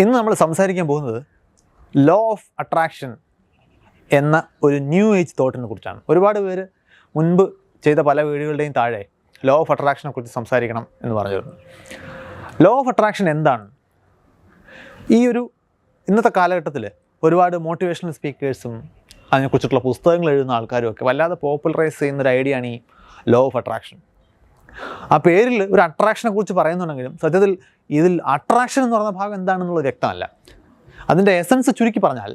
ഇന്ന് നമ്മൾ സംസാരിക്കാൻ പോകുന്നത് ലോ ഓഫ് അട്രാക്ഷൻ എന്ന ഒരു ന്യൂ ഏജ് തോട്ടിനെ കുറിച്ചാണ്. ഒരുപാട് പേര് മുൻപ് ചെയ്ത പല വീടുകളുടെയും താഴെ ലോ ഓഫ് അട്രാക്ഷനെ കുറിച്ച് സംസാരിക്കണം എന്ന് പറഞ്ഞിരുന്നു. ലോ ഓഫ് അട്രാക്ഷൻ എന്താണ്? ഈ ഒരു ഇന്നത്തെ കാലഘട്ടത്തിൽ ഒരുപാട് മോട്ടിവേഷണൽ സ്പീക്കേഴ്സും അതിനെക്കുറിച്ചിട്ടുള്ള പുസ്തകങ്ങൾ എഴുതുന്ന ആൾക്കാരും ഒക്കെ വല്ലാതെ പോപ്പുലറൈസ് ചെയ്യുന്ന ഒരു ഐഡിയ ആണ് ഈ ലോ ഓഫ് അട്രാക്ഷൻ ആ പേരിൽ ഒരു അട്രാക്ഷനെ കുറിച്ച് പറയുന്നുണ്ടെങ്കിലും സത്യത്തിൽ ഇതിൽ അട്രാക്ഷൻ എന്ന് പറയുന്ന ഭാഗം എന്താണെന്നുള്ളത് വ്യക്തമല്ല. അതിന്റെ എസൻസ് ചുരുക്കി പറഞ്ഞാൽ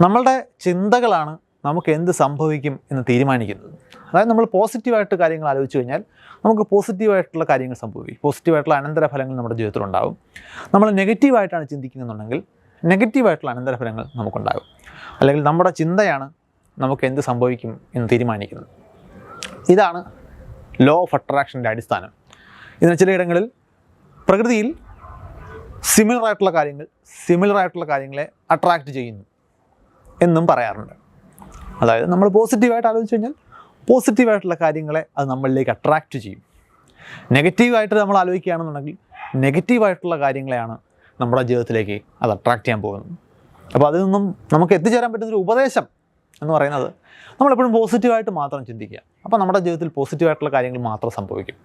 നമ്മളുടെ ചിന്തകളാണ് നമുക്ക് എന്ത് സംഭവിക്കും എന്ന് തീരുമാനിക്കുന്നത്. അതായത് നമ്മൾ പോസിറ്റീവായിട്ട് കാര്യങ്ങൾ ആലോചിച്ച് കഴിഞ്ഞാൽ നമുക്ക് പോസിറ്റീവായിട്ടുള്ള കാര്യങ്ങൾ സംഭവിക്കും. പോസിറ്റീവായിട്ടുള്ള അനന്തരഫലങ്ങൾ നമ്മുടെ ജീവിതത്തിൽ ഉണ്ടാകും നമ്മൾ നെഗറ്റീവായിട്ടാണ് ചിന്തിക്കുന്നുണ്ടെങ്കിൽ നെഗറ്റീവായിട്ടുള്ള അനന്തരഫലങ്ങൾ നമുക്കുണ്ടാകും. അല്ലെങ്കിൽ നമ്മുടെ ചിന്തയാണ് നമുക്ക് എന്ത് സംഭവിക്കും എന്ന് തീരുമാനിക്കുന്നത്. ഇതാണ് ലോ ഓഫ് അട്രാക്ഷന്റെ അടിസ്ഥാനം. ഇതിന് ചിലയിടങ്ങളിൽ പ്രകൃതിയിൽ സിമിലർ ആയിട്ടുള്ള കാര്യങ്ങൾ സിമിലർ ആയിട്ടുള്ള കാര്യങ്ങളെ അട്രാക്റ്റ് ചെയ്യുന്നു എന്നും പറയാറുണ്ട്. അതായത് നമ്മൾ പോസിറ്റീവായിട്ട് ആലോചിച്ച് കഴിഞ്ഞാൽ പോസിറ്റീവായിട്ടുള്ള കാര്യങ്ങളെ അത് നമ്മളിലേക്ക് അട്രാക്റ്റ് ചെയ്യും. നെഗറ്റീവായിട്ട് നമ്മൾ ആലോചിക്കുകയാണെന്നുണ്ടെങ്കിൽ നെഗറ്റീവായിട്ടുള്ള കാര്യങ്ങളെയാണ് നമ്മുടെ ജീവിതത്തിലേക്ക് അത് അട്രാക്റ്റ് ചെയ്യാൻ പോകുന്നത്. അപ്പോൾ അതിൽ നിന്നും നമുക്ക് എത്തിച്ചേരാൻ പറ്റുന്നൊരു ഉപദേശം എന്ന് പറയുന്നത് നമ്മളെപ്പോഴും പോസിറ്റീവായിട്ട് മാത്രം ചിന്തിക്കുക. അപ്പോൾ നമ്മുടെ ജീവിതത്തിൽ പോസിറ്റീവായിട്ടുള്ള കാര്യങ്ങൾ മാത്രം സംഭവിക്കും.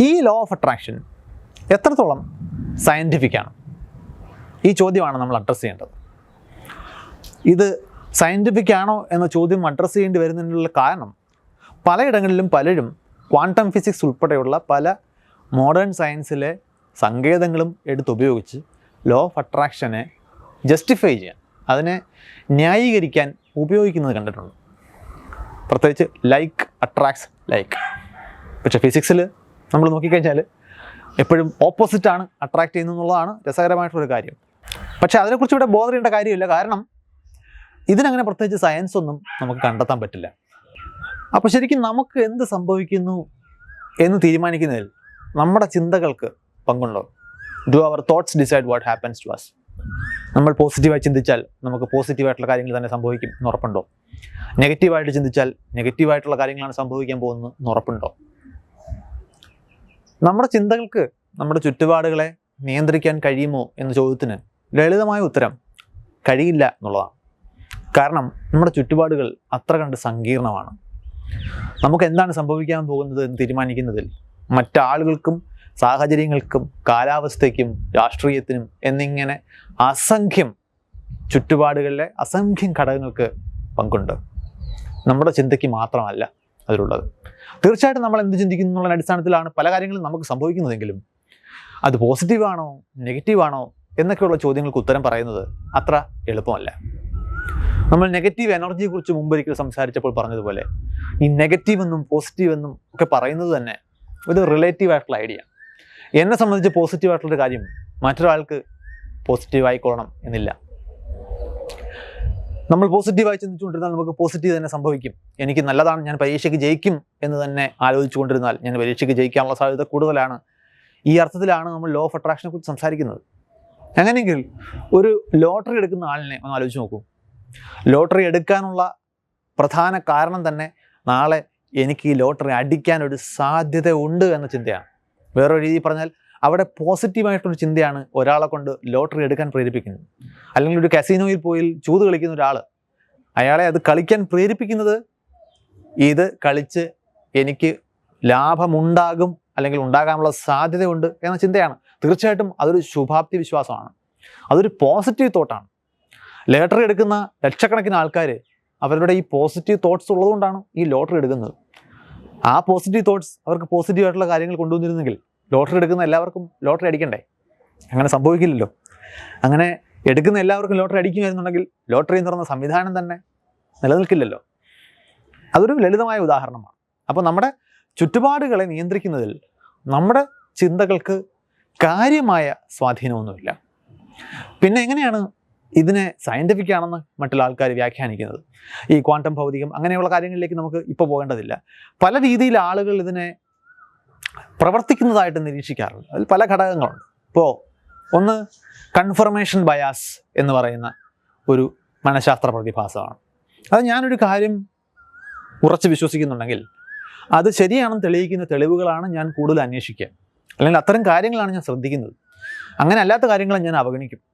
ഈ ലോ ഓഫ് അട്രാക്ഷൻ എത്രത്തോളം സയന്റിഫിക്കാണ് ഈ ചോദ്യമാണ് നമ്മൾ അഡ്രസ്സ് ചെയ്യേണ്ടത്. ഇത് സയന്റിഫിക് ആണോ എന്ന ചോദ്യം അഡ്രസ്സ് ചെയ്യേണ്ടി വരുന്നതിനുള്ള കാരണം പലയിടങ്ങളിലും പലരും ക്വാണ്ടം ഫിസിക്സ് ഉൾപ്പെടെയുള്ള പല മോഡേൺ സയൻസിലെ സങ്കേതങ്ങളും എടുത്തുപയോഗിച്ച് ലോ ഓഫ് അട്രാക്ഷനെ ജസ്റ്റിഫൈ ചെയ്യാൻ അതിനെ ന്യായീകരിക്കാൻ ഉപയോഗിക്കുന്നത് കണ്ടിട്ടുണ്ട്. പ്രത്യേകിച്ച് ലൈക്ക് അട്രാക്ട്സ് ലൈക്ക് പക്ഷേ ഫിസിക്സിൽ നമ്മൾ നോക്കിക്കഴിഞ്ഞാൽ എപ്പോഴും ഓപ്പോസിറ്റാണ് അട്രാക്ട് ചെയ്യുന്നത് എന്നുള്ളതാണ് രസകരമായിട്ടുള്ളൊരു കാര്യം. പക്ഷേ അതിനെക്കുറിച്ച് ഇവിടെ ബോധ ചെയ്യേണ്ട കാര്യമില്ല. കാരണം ഇതിനങ്ങനെ പ്രത്യേകിച്ച് സയൻസ് ഒന്നും നമുക്ക് കണ്ടെത്താൻ പറ്റില്ല. അപ്പോൾ ശരിക്കും നമുക്ക് എന്ത് സംഭവിക്കുന്നു എന്ന് തീരുമാനിക്കുന്നതിൽ നമ്മുടെ ചിന്തകൾക്ക് പങ്കുണ്ടോ? Do our thoughts decide what happens to us നമ്മൾ പോസിറ്റീവായി ചിന്തിച്ചാൽ നമുക്ക് പോസിറ്റീവായിട്ടുള്ള കാര്യങ്ങൾ തന്നെ സംഭവിക്കും എന്ന് ഉറപ്പുണ്ടോ? നെഗറ്റീവായിട്ട് ചിന്തിച്ചാൽ നെഗറ്റീവായിട്ടുള്ള കാര്യങ്ങളാണ് സംഭവിക്കാൻ പോകുന്നത് എന്ന് ഉറപ്പുണ്ടോ? നമ്മുടെ ചിന്തകൾക്ക് നമ്മുടെ ചുറ്റുപാടുകളെ നിയന്ത്രിക്കാൻ കഴിയുമോ എന്ന ചോദ്യത്തിന് ലളിതമായ ഉത്തരം കഴിയില്ല എന്നുള്ളതാണ്. കാരണം നമ്മുടെ ചുറ്റുപാടുകൾ അത്ര കണ്ട് സങ്കീർണമാണ്. നമുക്ക് എന്താണ് സംഭവിക്കാൻ പോകുന്നത് എന്ന് തീരുമാനിക്കുന്നതിൽ മറ്റാളുകൾക്കും സാഹചര്യങ്ങൾക്കും കാലാവസ്ഥയ്ക്കും രാഷ്ട്രീയത്തിനും എന്നിങ്ങനെ അസംഖ്യം ചുറ്റുപാടുകളിലെ അസംഖ്യം ഘടകങ്ങൾക്ക് പങ്കുണ്ട്. നമ്മുടെ ചിന്തയ്ക്ക് മാത്രമല്ല അതിലുള്ളത്. തീർച്ചയായിട്ടും നമ്മൾ എന്ത് ചിന്തിക്കുന്നു എന്നുള്ള അടിസ്ഥാനത്തിലാണ് പല കാര്യങ്ങളും നമുക്ക് സംഭവിക്കുന്നതെങ്കിലും അത് പോസിറ്റീവാണോ നെഗറ്റീവാണോ എന്നൊക്കെയുള്ള ചോദ്യങ്ങൾക്ക് ഉത്തരം പറയുന്നത് അത്ര എളുപ്പമല്ല. നമ്മൾ നെഗറ്റീവ് എനർജിയെക്കുറിച്ച് മുമ്പൊരിക്കൽ സംസാരിച്ചപ്പോൾ പറഞ്ഞതുപോലെ ഈ നെഗറ്റീവ് എന്നും പോസിറ്റീവ് എന്നും ഒക്കെ പറയുന്നത് തന്നെ ഒരു റിലേറ്റീവ് ആയിട്ടുള്ള ഐഡിയ. എന്നെ സംബന്ധിച്ച് പോസിറ്റീവ് ആയിട്ടുള്ളൊരു കാര്യം മറ്റൊരാൾക്ക് പോസിറ്റീവ് ആയിക്കൊള്ളണം എന്നില്ല. നമ്മൾ പോസിറ്റീവായി ചിന്തിച്ചുകൊണ്ടിരുന്നാൽ നമുക്ക് പോസിറ്റീവ് തന്നെ സംഭവിക്കും. എനിക്ക് നല്ലതാണ് ഞാൻ പരീക്ഷയ്ക്ക് ജയിക്കും എന്ന് തന്നെ ആലോചിച്ചുകൊണ്ടിരുന്നാൽ ഞാൻ പരീക്ഷയ്ക്ക് ജയിക്കാനുള്ള സാധ്യത കൂടുതലാണ്. ഈ അർത്ഥത്തിലാണ് നമ്മൾ ലോ ഓഫ് അട്രാക്ഷനെ കുറിച്ച് സംസാരിക്കുന്നത്. അങ്ങനെയെങ്കിൽ ഒരു ലോട്ടറി എടുക്കുന്ന ആളിനെ ഒന്ന് ആലോചിച്ച് നോക്കൂ. ലോട്ടറി എടുക്കാനുള്ള പ്രധാന കാരണം തന്നെ നാളെ എനിക്ക് ഈ ലോട്ടറി അടിക്കാൻ ഒരു സാധ്യത ഉണ്ട് എന്ന ചിന്തയാണ്. വേറൊരു രീതി പറഞ്ഞാൽ അവിടെ പോസിറ്റീവായിട്ടൊരു ചിന്തയാണ് ഒരാളെ കൊണ്ട് ലോട്ടറി എടുക്കാൻ പ്രേരിപ്പിക്കുന്നത്. അല്ലെങ്കിൽ ഒരു കസീനോയിൽ പോയി ചൂത് കളിക്കുന്ന ഒരാൾ അയാളെ അത് കളിക്കാൻ പ്രേരിപ്പിക്കുന്നത് ഇത് കളിച്ച് എനിക്ക് ലാഭമുണ്ടാകും അല്ലെങ്കിൽ ഉണ്ടാകാനുള്ള സാധ്യതയുണ്ട് എന്ന ചിന്തയാണ്. തീർച്ചയായിട്ടും അതൊരു ശുഭാപ്തി വിശ്വാസമാണ് അതൊരു പോസിറ്റീവ് തോട്ടാണ്. ലോട്ടറി എടുക്കുന്ന ലക്ഷക്കണക്കിന് ആൾക്കാർ അവരുടെ ഈ പോസിറ്റീവ് തോട്ട്സ് ഉള്ളതുകൊണ്ടാണ് ഈ ലോട്ടറി എടുക്കുന്നത്. ആ പോസിറ്റീവ് തോട്ട്സ് അവർക്ക് പോസിറ്റീവ് ആയിട്ടുള്ള കാര്യങ്ങൾ കൊണ്ടുവന്നിരുന്നെങ്കിൽ ലോട്ടറി എടുക്കുന്ന എല്ലാവർക്കും ലോട്ടറി അടിക്കണ്ടേ? അങ്ങനെ സംഭവിക്കില്ലല്ലോ. അങ്ങനെ എടുക്കുന്ന എല്ലാവർക്കും ലോട്ടറി അടിക്കുമായിരുന്നുണ്ടെങ്കിൽ ലോട്ടറി എന്ന് പറഞ്ഞ സംവിധാനം തന്നെ നിലനിൽക്കില്ലല്ലോ. അതൊരു ലളിതമായ ഉദാഹരണമാണ്. അപ്പോൾ നമ്മുടെ ചുറ്റുപാടുകളെ നിയന്ത്രിക്കുന്നതിൽ നമ്മുടെ ചിന്തകൾക്ക് കാര്യമായ സ്വാധീനമൊന്നുമില്ല. പിന്നെ എങ്ങനെയാണ് ഇതിനെ സയന്റിഫിക് ആണെന്ന് മറ്റുള്ള ആൾക്കാർ വ്യാഖ്യാനിക്കുന്നത്. ഈ ക്വാണ്ടം ഭൗതികം അങ്ങനെയുള്ള കാര്യങ്ങളിലേക്ക് നമുക്ക് ഇപ്പോൾ പോകേണ്ടതില്ല. പല രീതിയിൽ ആളുകൾ ഇതിനെ പ്രവർത്തിക്കുന്നതായിട്ട് നിരീക്ഷിക്കാറുണ്ട്. അതിൽ പല ഘടകങ്ങളുണ്ട്. ഇപ്പോൾ ഒന്ന് കൺഫർമേഷൻ ബയാസ് എന്ന് പറയുന്ന ഒരു മനഃശാസ്ത്ര പ്രതിഭാസമാണ്. അത് ഞാനൊരു കാര്യം ഉറച്ച് വിശ്വസിക്കുന്നുണ്ടെങ്കിൽ അത് ശരിയാണെന്ന് തെളിയിക്കുന്ന തെളിവുകളാണ് ഞാൻ കൂടുതൽ അന്വേഷിക്കുക. അല്ലെങ്കിൽ അത്തരം കാര്യങ്ങളാണ് ഞാൻ ശ്രദ്ധിക്കുന്നത്. അങ്ങനെ അല്ലാത്ത കാര്യങ്ങളെ ഞാൻ അവഗണിക്കും.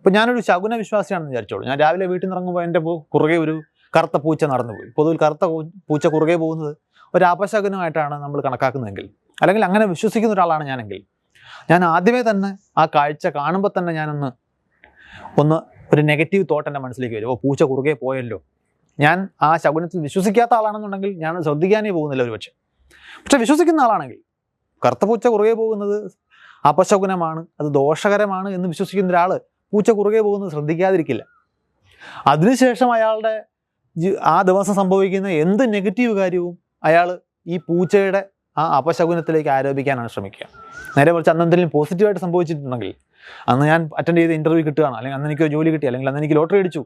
ഇപ്പം ഞാനൊരു ശകുന വിശ്വാസിയാണെന്ന് വിചാരിച്ചോളൂ. ഞാൻ രാവിലെ വീട്ടിൽ നിന്ന് ഇറങ്ങുമ്പോൾ എന്റെ കുറുകെ ഒരു കറുത്ത പൂച്ച നടന്നു പോയി. പൊതുവിൽ കറുത്ത പൂച്ച കുറുകെ പോകുന്നത് ഒരു അപശകുനമായിട്ടാണ് നമ്മൾ കണക്കാക്കുന്നതെങ്കിൽ അല്ലെങ്കിൽ അങ്ങനെ വിശ്വസിക്കുന്ന ഒരാളാണ് ഞാനെങ്കിൽ ഞാൻ ആദ്യമേ തന്നെ ആ കാഴ്ച കാണുമ്പോൾ തന്നെ ഞാനൊന്ന് ഒന്ന് ഒരു നെഗറ്റീവ് തോട്ട് എന്റെ മനസ്സിലേക്ക് വരും. ഓ പൂച്ച കുറുകെ പോയല്ലോ. ഞാൻ ആ ശകുനത്തിൽ വിശ്വസിക്കാത്ത ആളാണെന്നുണ്ടെങ്കിൽ ഞാൻ ശ്രദ്ധിക്കാനേ പോകുന്നില്ല ഒരു പക്ഷേ പക്ഷെ വിശ്വസിക്കുന്ന ആളാണെങ്കിൽ കറുത്ത പൂച്ച കുറുകെ പോകുന്നത് അപശകുനമാണ് അത് ദോഷകരമാണ് എന്ന് വിശ്വസിക്കുന്ന ഒരാൾ പൂച്ച കുറുകെ പോകുന്നത് ശ്രദ്ധിക്കാതിരിക്കില്ല. അതിനുശേഷം അയാളുടെ ആ ദിവസം സംഭവിക്കുന്ന എന്ത് നെഗറ്റീവ് കാര്യവും അയാൾ ഈ പൂച്ചയുടെ ആ അപശകുനത്തിലേക്ക് ആരോപിക്കാനാണ് ശ്രമിക്കുക. നേരെ മറിച്ച് അന്ന് എന്തെങ്കിലും പോസിറ്റീവായിട്ട് സംഭവിച്ചിട്ടുണ്ടെങ്കിൽ അന്ന് ഞാൻ അറ്റൻഡ് ചെയ്ത ഇന്റർവ്യൂ കിട്ടുകയാണ്. അല്ലെങ്കിൽ അന്ന് എനിക്ക് ജോലി കിട്ടി അല്ലെങ്കിൽ അന്ന് എനിക്ക് ലോട്ടറി അടിച്ചു.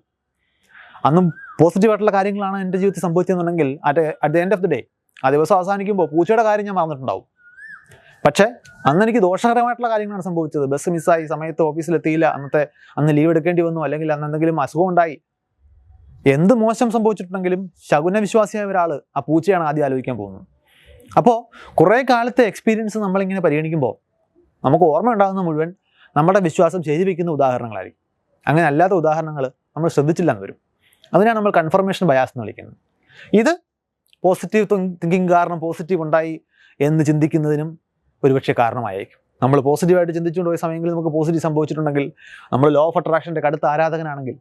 അന്നും പോസിറ്റീവായിട്ടുള്ള കാര്യങ്ങളാണ് എന്റെ ജീവിതത്തിൽ സംഭവിച്ചതെന്നുണ്ടെങ്കിൽ at at the end of the day ആ ദിവസം അവസാനിക്കുമ്പോൾ പൂച്ചയുടെ കാര്യം ഞാൻ മറന്നിട്ടുണ്ടാവും. പക്ഷേ അന്ന് എനിക്ക് ദോഷകരമായിട്ടുള്ള കാര്യങ്ങളാണ് സംഭവിച്ചത്. ബസ് മിസ്സായി സമയത്ത് ഓഫീസിലെത്തിയില്ല. അന്നത്തെ അന്ന് ലീവ് എടുക്കേണ്ടി വന്നു. അല്ലെങ്കിൽ അന്ന് എന്തെങ്കിലും അസുഖം ഉണ്ടായി എന്ത് മോശം സംഭവിച്ചിട്ടുണ്ടെങ്കിലും ശകുന വിശ്വാസിയായ ഒരാൾ ആ പൂച്ചയാണ് ആദ്യം ആലോചിക്കാൻ പോകുന്നത്. അപ്പോൾ കുറേ കാലത്തെ എക്സ്പീരിയൻസ് നമ്മളിങ്ങനെ പരിഗണിക്കുമ്പോൾ നമുക്ക് ഓർമ്മ ഉണ്ടാകുന്ന മുഴുവൻ നമ്മുടെ വിശ്വാസം ശരിവെക്കുന്ന ഉദാഹരണങ്ങളായിരിക്കും. അങ്ങനെ അല്ലാത്ത ഉദാഹരണങ്ങൾ നമ്മൾ ശ്രദ്ധിച്ചില്ല എന്ന് വരും. അതിനാണ് നമ്മൾ കൺഫർമേഷൻ ബയാസ് എന്ന് വിളിക്കുന്നത്. ഇത് പോസിറ്റീവ് തിങ്കിങ് കാരണം പോസിറ്റീവ് ഉണ്ടായി എന്ന് ചിന്തിക്കുന്നതിനും ഒരുപക്ഷെ കാരണമായേക്കും. നമ്മൾ പോസിറ്റീവായിട്ട് ചിന്തിച്ചുകൊണ്ട് പോയ സമയങ്ങളിൽ നമുക്ക് പോസിറ്റീവ് സംഭവിച്ചിട്ടുണ്ടെങ്കിൽ നമ്മൾ ലോ ഓഫ് അട്രാക്ഷന്റെ കടുത്ത ആരാധകനാണെങ്കിൽ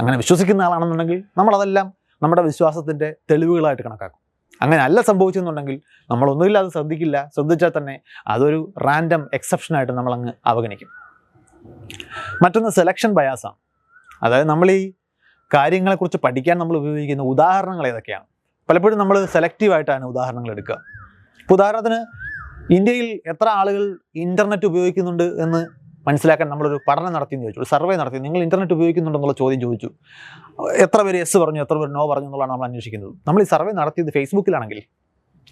അങ്ങനെ വിശ്വസിക്കുന്ന ആളാണെന്നുണ്ടെങ്കിൽ നമ്മളതെല്ലാം നമ്മുടെ വിശ്വാസത്തിന്റെ തെളിവുകളായിട്ട് കണക്കാക്കും. അങ്ങനെ അല്ല സംഭവിച്ചെന്നുണ്ടെങ്കിൽ നമ്മൾ ഒന്നുമില്ല അത് ശ്രദ്ധിക്കില്ല. ശ്രദ്ധിച്ചാൽ തന്നെ അതൊരു റാൻഡം എക്സെപ്ഷനായിട്ട് നമ്മളങ്ങ് അവഗണിക്കും. മറ്റൊന്ന് സെലക്ഷൻ ബയാസാണ് അതായത് നമ്മൾ ഈ കാര്യങ്ങളെക്കുറിച്ച് പഠിക്കാൻ നമ്മൾ ഉപയോഗിക്കുന്ന ഉദാഹരണങ്ങൾ ഏതൊക്കെയാണ്? പലപ്പോഴും നമ്മൾ സെലക്റ്റീവായിട്ടാണ് ഉദാഹരണങ്ങൾ എടുക്കുക. ഇപ്പോൾ ഉദാഹരണത്തിന് ഇന്ത്യയിൽ എത്ര ആളുകൾ ഇന്റർനെറ്റ് ഉപയോഗിക്കുന്നുണ്ട് എന്ന് മനസ്സിലാക്കാൻ നമ്മളൊരു പഠനം നടത്തിയെന്ന് ചോദിച്ചു ഒരു സർവേ നടത്തി നിങ്ങൾ ഇന്റർനെറ്റ് ഉപയോഗിക്കുന്നുണ്ടെന്നുള്ള ചോദ്യം ചോദിച്ചു. എത്ര പേര് എസ് പറഞ്ഞു എത്ര പേര് നോ പറഞ്ഞു എന്നുള്ളതാണ് നമ്മൾ അന്വേഷിക്കുന്നത്. നമ്മൾ ഈ സർവേ നടത്തിയത് ഫേസ്ബുക്കിലാണെങ്കിൽ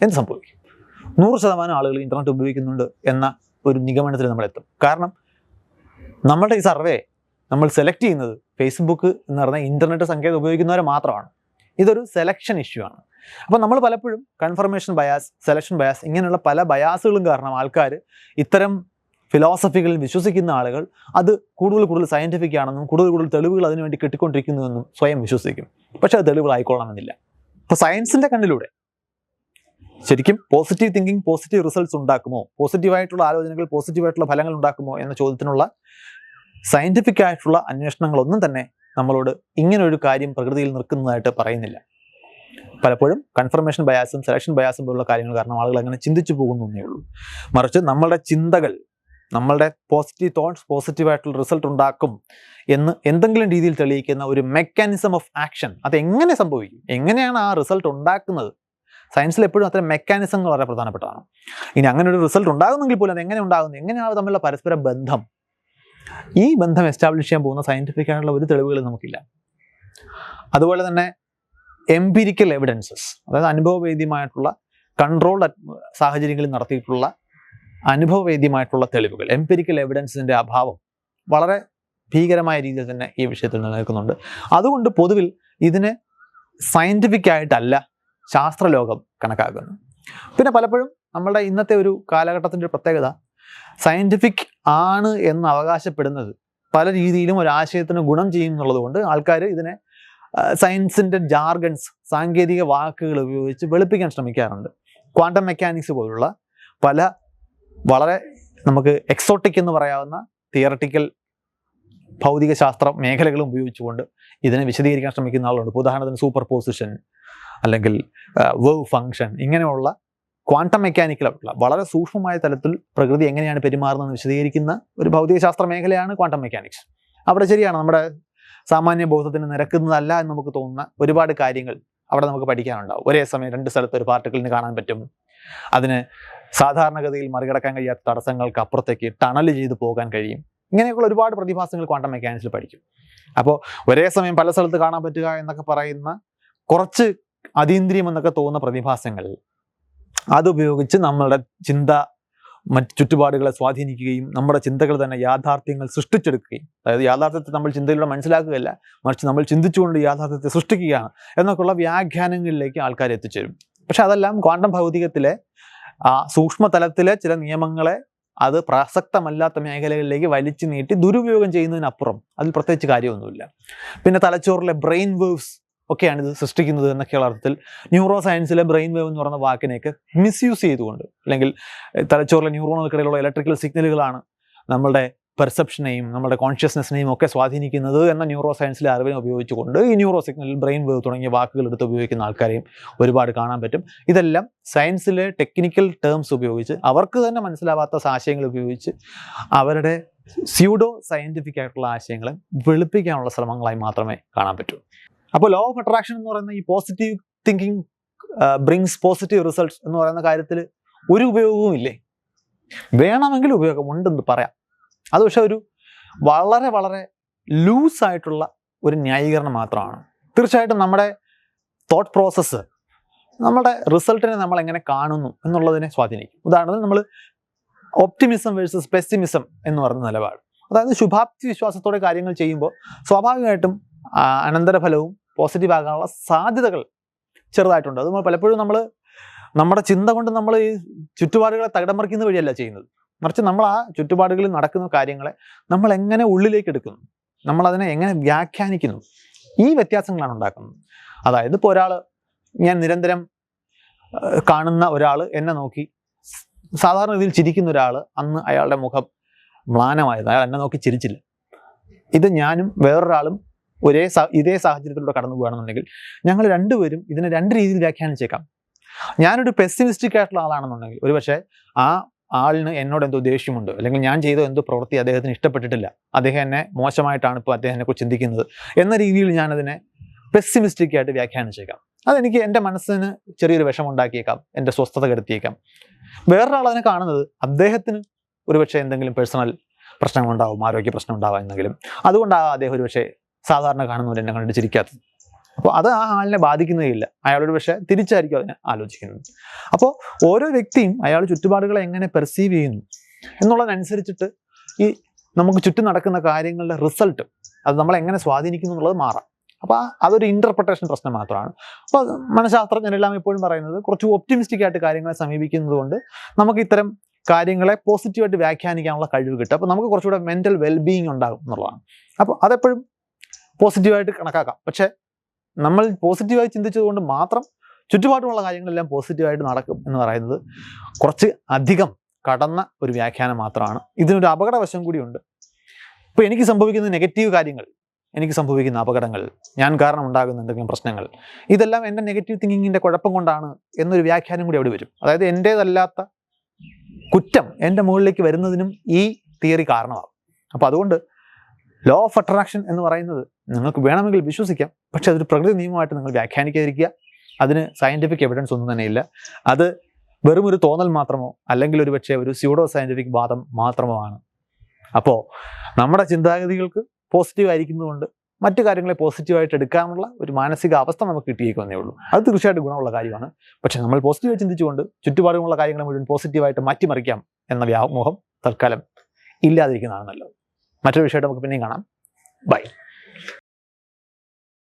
എന്ത് സംഭവിക്കും? നൂറ് ശതമാനം ആളുകൾ ഇന്റർനെറ്റ് ഉപയോഗിക്കുന്നുണ്ട് എന്ന ഒരു നിഗമനത്തിൽ നമ്മൾ എത്തും. കാരണം നമ്മുടെ ഈ സർവേ നമ്മൾ സെലക്ട് ചെയ്യുന്നത് ഫേസ്ബുക്ക് എന്ന് പറഞ്ഞാൽ ഇന്റർനെറ്റ് സങ്കേതം ഉപയോഗിക്കുന്നവരെ മാത്രമാണ്. ഇതൊരു സെലക്ഷൻ ഇഷ്യൂ ആണ്. അപ്പോൾ നമ്മൾ പലപ്പോഴും കൺഫർമേഷൻ ബയാസ് സെലക്ഷൻ ബയാസ് ഇങ്ങനെയുള്ള പല ബയാസുകളും കാരണം ആൾക്കാർ ഇത്തരം ഫിലോസഫികളിൽ വിശ്വസിക്കുന്ന ആളുകൾ അത് കൂടുതൽ കൂടുതൽ സയന്റിഫിക് ആണെന്നും കൂടുതൽ കൂടുതൽ തെളിവുകൾ അതിനുവേണ്ടി കിട്ടിക്കൊണ്ടിരിക്കുന്നുവെന്നും സ്വയം വിശ്വസിക്കും. പക്ഷേ അത് തെളിവുകളായിക്കൊള്ളണമെന്നില്ല. അപ്പോൾ സയൻസിന്റെ കണ്ണിലൂടെ ശരിക്കും പോസിറ്റീവ് തിങ്കിങ് പോസിറ്റീവ് റിസൾട്ട്സ് ഉണ്ടാക്കുമോ? പോസിറ്റീവായിട്ടുള്ള ആലോചനകൾ പോസിറ്റീവായിട്ടുള്ള ഫലങ്ങൾ ഉണ്ടാക്കുമോ എന്ന ചോദ്യത്തിനുള്ള സയന്റിഫിക് ആയിട്ടുള്ള അന്വേഷണങ്ങളൊന്നും തന്നെ നമ്മളോട് ഇങ്ങനൊരു കാര്യം പ്രകൃതിയിൽ നിൽക്കുന്നതായിട്ട് പറയുന്നില്ല. പലപ്പോഴും കൺഫർമേഷൻ ബയാസും സെലക്ഷൻ ബയാസും പോലുള്ള കാര്യങ്ങൾ കാരണം ആളുകൾ അങ്ങനെ ചിന്തിച്ചു പോകുന്നു ഉള്ളൂ. മറിച്ച് നമ്മളുടെ ചിന്തകൾ നമ്മളുടെ പോസിറ്റീവ് തോട്ട്സ് പോസിറ്റീവായിട്ടുള്ള റിസൾട്ട് ഉണ്ടാക്കും എന്ന് എന്തെങ്കിലും രീതിയിൽ തെളിയിക്കുന്ന ഒരു മെക്കാനിസം ഓഫ് ആക്ഷൻ അത് എങ്ങനെ സംഭവിക്കും? എങ്ങനെയാണ് ആ റിസൾട്ട് ഉണ്ടാക്കുന്നത്? സയൻസിൽ എപ്പോഴും അത്തരം മെക്കാനിസങ്ങൾ വളരെ പ്രധാനപ്പെട്ടതാണ്. ഇനി അങ്ങനെ ഒരു റിസൾട്ട് ഉണ്ടാകുന്നെങ്കിൽ പോലും അത് എങ്ങനെ ഉണ്ടാകുന്നു? എങ്ങനെയാണ് തമ്മിലുള്ള പരസ്പര ബന്ധം? ഈ ബന്ധം എസ്റ്റാബ്ലിഷ് ചെയ്യാൻ പോകുന്ന സയന്റിഫിക് ആയിട്ടുള്ള ഒരു തെളിവുകളും നമുക്കില്ല. അതുപോലെ തന്നെ എംപിരിക്കൽ എവിഡൻസസ് അതായത് അനുഭവവേദ്യമായിട്ടുള്ള കൺട്രോൾഡ് സാഹചര്യങ്ങളിൽ നടത്തിയിട്ടുള്ള അനുഭവവേദ്യമായിട്ടുള്ള തെളിവുകൾ എംപിരിക്കൽ എവിഡൻസിന്റെ അഭാവം വളരെ ഭീകരമായ രീതിയിൽ തന്നെ ഈ വിഷയത്തിൽ നിലനിൽക്കുന്നുണ്ട്. അതുകൊണ്ട് പൊതുവിൽ ഇതിനെ സയന്റിഫിക് ആയിട്ടല്ല ശാസ്ത്രലോകം കണക്കാക്കുന്നു. പിന്നെ പലപ്പോഴും നമ്മളുടെ ഇന്നത്തെ ഒരു കാലഘട്ടത്തിന്റെ പ്രത്യേകത സയന്റിഫിക് ആണ് എന്ന് അവകാശപ്പെടുന്നത് പല രീതിയിലും ഒരു ആശയത്തിന് ഗുണം ചെയ്യും കൊണ്ട് ആൾക്കാർ ഇതിനെ സയൻസിന്റെ ജാർഗൻസ് സാങ്കേതിക വാക്കുകൾ ഉപയോഗിച്ച് വെളുപ്പിക്കാൻ ശ്രമിക്കാറുണ്ട്. ക്വാണ്ടം മെക്കാനിക്സ് പോലുള്ള പല വളരെ നമുക്ക് എക്സോട്ടിക് എന്ന് പറയാവുന്ന തിയറട്ടിക്കൽ ഭൗതികശാസ്ത്ര മേഖലകളും ഉപയോഗിച്ചുകൊണ്ട് ഇതിനെ വിശദീകരിക്കാൻ ശ്രമിക്കുന്ന ആളുണ്ട്. ഉദാഹരണത്തിന് സൂപ്പർ പോസിഷൻ അല്ലെങ്കിൽ വേവ് ഫങ്ഷൻ ഇങ്ങനെയുള്ള ക്വാണ്ടം മെക്കാനിക്കലായിട്ടുള്ള വളരെ സൂക്ഷ്മമായ തലത്തിൽ പ്രകൃതി എങ്ങനെയാണ് പെരുമാറുന്നതെന്ന് വിശദീകരിക്കുന്ന ഒരു ഭൗതികശാസ്ത്ര മേഖലയാണ് ക്വാണ്ടം മെക്കാനിക്സ്. അവിടെ ശരിയാണ് നമ്മുടെ സാമാന്യ ബോധത്തിന് നിരക്കുന്നതല്ല എന്ന് നമുക്ക് തോന്നുന്ന ഒരുപാട് കാര്യങ്ങൾ അവിടെ നമുക്ക് പഠിക്കാനുണ്ടാവും. ഒരേ സമയം രണ്ട് സ്ഥലത്ത് ഒരു പാർട്ടിക്കിളിന് കാണാൻ പറ്റും. അതിന് സാധാരണഗതിയിൽ മറികടക്കാൻ കഴിയാത്ത തടസ്സങ്ങൾക്ക് അപ്പുറത്തേക്ക് ടണൽ ചെയ്ത് പോകാൻ കഴിയും. ഇങ്ങനെയൊക്കെയുള്ള ഒരുപാട് പ്രതിഭാസങ്ങൾ ക്വാണ്ടം മെക്കാനിക്സിൽ പഠിക്കും. അപ്പോൾ ഒരേ സമയം പല സ്ഥലത്ത് കാണാൻ പറ്റുക എന്നൊക്കെ പറയുന്ന കുറച്ച് അതീന്ദ്രിയം എന്നൊക്കെ തോന്നുന്ന പ്രതിഭാസങ്ങൾ അതുപയോഗിച്ച് നമ്മളുടെ ചിന്ത മറ്റ് ചുറ്റുപാടുകളെ സ്വാധീനിക്കുകയും നമ്മുടെ ചിന്തകൾ തന്നെ യാഥാർത്ഥ്യങ്ങൾ സൃഷ്ടിച്ചെടുക്കുകയും അതായത് യാഥാർത്ഥ്യത്തെ നമ്മൾ ചിന്തയിലൂടെ മനസ്സിലാക്കുകയല്ല മറിച്ച് നമ്മൾ ചിന്തിച്ചുകൊണ്ട് യാഥാർത്ഥ്യത്തെ സൃഷ്ടിക്കുകയാണ് എന്നൊക്കെയുള്ള വ്യാഖ്യാനങ്ങളിലേക്ക് ആൾക്കാർ എത്തിച്ചേരും. പക്ഷെ അതെല്ലാം ക്വാണ്ടം ഭൗതികത്തിലെ ആ സൂക്ഷ്മതലത്തിലെ ചില നിയമങ്ങളെ അത് പ്രസക്തമല്ലാത്ത മേഖലകളിലേക്ക് വലിച്ചു നീട്ടി ദുരുപയോഗം ചെയ്യുന്നതിനപ്പുറം അതിൽ പ്രത്യേകിച്ച് കാര്യമൊന്നുമില്ല. പിന്നെ തലച്ചോറിലെ ബ്രെയിൻ വേവ്സ് ഒക്കെയാണ് ഇത് സൃഷ്ടിക്കുന്നത് എന്നൊക്കെയുള്ള അർത്ഥത്തിൽ ന്യൂറോ സയൻസിലെ ബ്രെയിൻ വേവ് എന്ന് പറയുന്ന വാക്കിനെയൊക്കെ മിസ്യൂസ് ചെയ്തുകൊണ്ട് അല്ലെങ്കിൽ തലച്ചോറിലെ ന്യൂറോണുകൾക്കിടയിലുള്ള ഇലക്ട്രിക്കൽ സിഗ്നലുകളാണ് നമ്മളുടെ പെർസെപ്ഷനെയും നമ്മുടെ കോൺഷ്യസ്നെസ്സിനെയും ഒക്കെ സ്വാധീനിക്കുന്നത് എന്ന ന്യൂറോ സയൻസിലെ അറിവിനെ ഉപയോഗിച്ചുകൊണ്ട് ഈ ന്യൂറോ സിഗ്നൽ ബ്രെയിൻ വേവ് തുടങ്ങിയ വാക്കുകൾ എടുത്ത് ഉപയോഗിക്കുന്ന ആൾക്കാരെയും ഒരുപാട് കാണാൻ പറ്റും. ഇതെല്ലാം സയൻസിലെ ടെക്നിക്കൽ ടേംസ് ഉപയോഗിച്ച് അവർക്ക് തന്നെ മനസ്സിലാവാത്ത ആശയങ്ങൾ ഉപയോഗിച്ച് അവരുടെ സ്യൂഡോ സയന്റിഫിക് ആയിട്ടുള്ള ആശയങ്ങളെ വെളുപ്പിക്കാനുള്ള ശ്രമങ്ങളായി മാത്രമേ കാണാൻ പറ്റൂ. അപ്പോൾ ലോ ഓഫ് അട്രാക്ഷൻ എന്ന് പറയുന്ന ഈ positive thinking brings positive results എന്ന് പറയുന്ന കാര്യത്തിൽ ഒരു ഉപയോഗവും ഇല്ലേ? വേണമെങ്കിൽ ഉപയോഗമുണ്ടെന്ന് പറയാം. അത് പക്ഷെ ഒരു വളരെ വളരെ ലൂസായിട്ടുള്ള ഒരു ന്യായീകരണം മാത്രമാണ്. തീർച്ചയായിട്ടും നമ്മുടെ തോട്ട് പ്രോസസ്സ് നമ്മുടെ റിസൾട്ടിനെ നമ്മൾ എങ്ങനെ കാണുന്നു എന്നുള്ളതിനെ സ്വാധീനിക്കും. ഉദാഹരണത്തിന് നമ്മൾ ഒപ്റ്റിമിസം വേഴ്സസ് പെസിമിസം എന്ന് പറയുന്ന നിലപാട്. അതായത് ശുഭാപ്തി വിശ്വാസത്തോടെ കാര്യങ്ങൾ ചെയ്യുമ്പോൾ സ്വാഭാവികമായിട്ടും അനന്തരഫലവും പോസിറ്റീവ് ആകാനുള്ള സാധ്യതകൾ ചെറുതായിട്ടുണ്ട്. അത് പലപ്പോഴും നമ്മൾ നമ്മുടെ ചിന്ത കൊണ്ട് നമ്മൾ ഈ ചുറ്റുപാടുകളെ തകിടം മറിക്കുന്ന വഴിയല്ല ചെയ്യുന്നത്. മറിച്ച് നമ്മൾ ആ ചുറ്റുപാടുകളിൽ നടക്കുന്ന കാര്യങ്ങളെ നമ്മൾ എങ്ങനെ ഉള്ളിലേക്ക് എടുക്കുന്നു? നമ്മൾ അതിനെ എങ്ങനെ വ്യാഖ്യാനിക്കുന്നു? ഈ വ്യത്യാസങ്ങളാണ് ഉണ്ടാക്കുന്നത്. അതായത് ഇപ്പോൾ ഒരാൾ ഞാൻ നിരന്തരം കാണുന്ന ഒരാൾ എന്നെ നോക്കി സാധാരണ രീതിയിൽ ചിരിക്കുന്ന ഒരാൾ അന്ന് അയാളുടെ മുഖം മ്ലാനമായത് അയാൾ എന്നെ നോക്കി ചിരിച്ചില്ല. ഇത് ഞാനും വേറൊരാളും ഒരേ ഇതേ സാഹചര്യത്തിലൂടെ കടന്നു പോകുകയാണെന്നുണ്ടെങ്കിൽ ഞങ്ങൾ രണ്ടുപേരും ഇതിനെ രണ്ട് രീതിയിൽ വ്യാഖ്യാനിച്ചേക്കാം. ഞാനൊരു പെസിമിസ്റ്റിക് ആയിട്ടുള്ള ആളാണെന്നുണ്ടെങ്കിൽ ഒരുപക്ഷെ ആ ആളിന് എന്നോട് എന്തോ ദേഷ്യമുണ്ട് അല്ലെങ്കിൽ ഞാൻ ചെയ്ത എന്തോ പ്രവൃത്തി അദ്ദേഹത്തിന് ഇഷ്ടപ്പെട്ടിട്ടില്ല അദ്ദേഹം എന്നെ മോശമായിട്ടാണ് ഇപ്പോൾ അദ്ദേഹം എന്നെക്കുറിച്ച് ചിന്തിക്കുന്നത് എന്ന രീതിയിൽ ഞാനതിനെ പെസിമിസ്റ്റിക് ആയിട്ട് വ്യാഖ്യാനിച്ചേക്കാം. അതെനിക്ക് എന്റെ മനസ്സിന് ചെറിയൊരു വിഷമുണ്ടാക്കിയേക്കാം എന്റെ സ്വസ്ഥത കെടുത്തിയേക്കാം. വേറൊരാൾ അതിനെ കാണുന്നത് അദ്ദേഹത്തിന് ഒരുപക്ഷെ എന്തെങ്കിലും പേഴ്സണൽ പ്രശ്നങ്ങളുണ്ടാവും ആരോഗ്യ പ്രശ്നം ഉണ്ടാവാം എന്നെങ്കിലും. അതുകൊണ്ടാണ് അദ്ദേഹം ഒരുപക്ഷെ സാധാരണ കാണുന്നവർ എന്നെ കണ്ടിട്ട് ചിരിക്കാത്തത്. അപ്പോൾ അത് ആ ആളിനെ ബാധിക്കുന്നതില്ല അയാളൊരു പക്ഷേ തിരിച്ചായിരിക്കും അതിനെ ആലോചിക്കുന്നത്. അപ്പോൾ ഓരോ വ്യക്തിയും അയാൾ ചുറ്റുപാടുകളെ എങ്ങനെ പെർസീവ് ചെയ്യുന്നു എന്നുള്ളതനുസരിച്ചിട്ട് ഈ നമുക്ക് ചുറ്റും നടക്കുന്ന കാര്യങ്ങളുടെ റിസൾട്ട് അത് നമ്മളെങ്ങനെ സ്വാധീനിക്കുന്നു എന്നുള്ളത് മാറാം. അപ്പോൾ അതൊരു ഇന്റർപ്രിട്ടേഷൻ പ്രശ്നം മാത്രമാണ്. അപ്പോൾ മനഃശാസ്ത്രജ്ഞരെല്ലാം എപ്പോഴും പറയുന്നത് കുറച്ച് ഒപ്റ്റിമിസ്റ്റിക് ആയിട്ട് കാര്യങ്ങളെ സമീപിക്കുന്നത് കൊണ്ട് നമുക്ക് ഇത്തരം കാര്യങ്ങളെ പോസിറ്റീവായിട്ട് വ്യാഖ്യാനിക്കാനുള്ള കഴിവ് കിട്ടും. അപ്പോൾ നമുക്ക് കുറച്ചുകൂടെ മെന്റൽ വെൽബീയിങ് ഉണ്ടാകും എന്നുള്ളതാണ്. അപ്പോൾ അതെപ്പോഴും പോസിറ്റീവായിട്ട് കണക്കാക്കാം. പക്ഷേ നമ്മൾ പോസിറ്റീവായി ചിന്തിച്ചതുകൊണ്ട് മാത്രം ചുറ്റുപാടുമുള്ള കാര്യങ്ങളെല്ലാം പോസിറ്റീവായിട്ട് നടക്കും എന്ന് പറയുന്നത് കുറച്ച് അധികം കടന്ന ഒരു വ്യാഖ്യാനം മാത്രമാണ്. ഇതിനൊരു അപകടവശം കൂടിയുണ്ട് ഇപ്പോൾ എനിക്ക് സംഭവിക്കുന്ന നെഗറ്റീവ് കാര്യങ്ങൾ എനിക്ക് സംഭവിക്കുന്ന അപകടങ്ങൾ ഞാൻ കാരണം ഉണ്ടാകുന്ന എന്തെങ്കിലും പ്രശ്നങ്ങൾ ഇതെല്ലാം എന്റെ നെഗറ്റീവ് തിങ്കിങ്ങിന്റെ കുഴപ്പം കൊണ്ടാണ് എന്നൊരു വ്യാഖ്യാനം കൂടി അവിടെ വരും. അതായത് എന്റേതല്ലാത്ത കുറ്റം എന്റെ മുകളിലേക്ക് വരുന്നതിനും ഈ തിയറി കാരണമാകും. അപ്പോൾ അതുകൊണ്ട് ലോ ഓഫ് അട്രാക്ഷൻ എന്ന് പറയുന്നത് നിങ്ങൾക്ക് വേണമെങ്കിൽ വിശ്വസിക്കാം. പക്ഷെ അതൊരു പ്രകൃതി നിയമമായിട്ട് നിങ്ങൾ വ്യാഖ്യാനിക്കാതിരിക്കുക. അതിന് സയന്റിഫിക് എവിഡൻസ് ഒന്നും തന്നെയില്ല അത് വെറും ഒരു തോന്നൽ മാത്രമോ അല്ലെങ്കിൽ ഒരു പക്ഷേ ഒരു സ്യൂഡോ സയന്റിഫിക് വാദം മാത്രമോ ആണ്. അപ്പോൾ നമ്മുടെ ചിന്താഗതികൾക്ക് പോസിറ്റീവ് ആയിരിക്കുന്നതുകൊണ്ട് മറ്റു കാര്യങ്ങളെ പോസിറ്റീവായിട്ട് എടുക്കാനുള്ള ഒരു മാനസിക അവസ്ഥ നമുക്ക് കിട്ടിയേക്കുന്നേ ഉള്ളൂ. അത് തീർച്ചയായിട്ടും ഗുണമുള്ള കാര്യമാണ്. പക്ഷെ നമ്മൾ പോസിറ്റീവായി ചിന്തിച്ചുകൊണ്ട് ചുറ്റുപാടുമുള്ള കാര്യങ്ങളെ മുഴുവൻ പോസിറ്റീവായിട്ട് മാറ്റിമറിക്കാം എന്ന വ്യാമോഹം തൽക്കാലം ഇല്ലാതിരിക്കുന്നതാണ് നല്ലത്. മറ്റൊരു വിഷയമായിട്ട് നമുക്ക് പിന്നെയും കാണാം. ബൈ.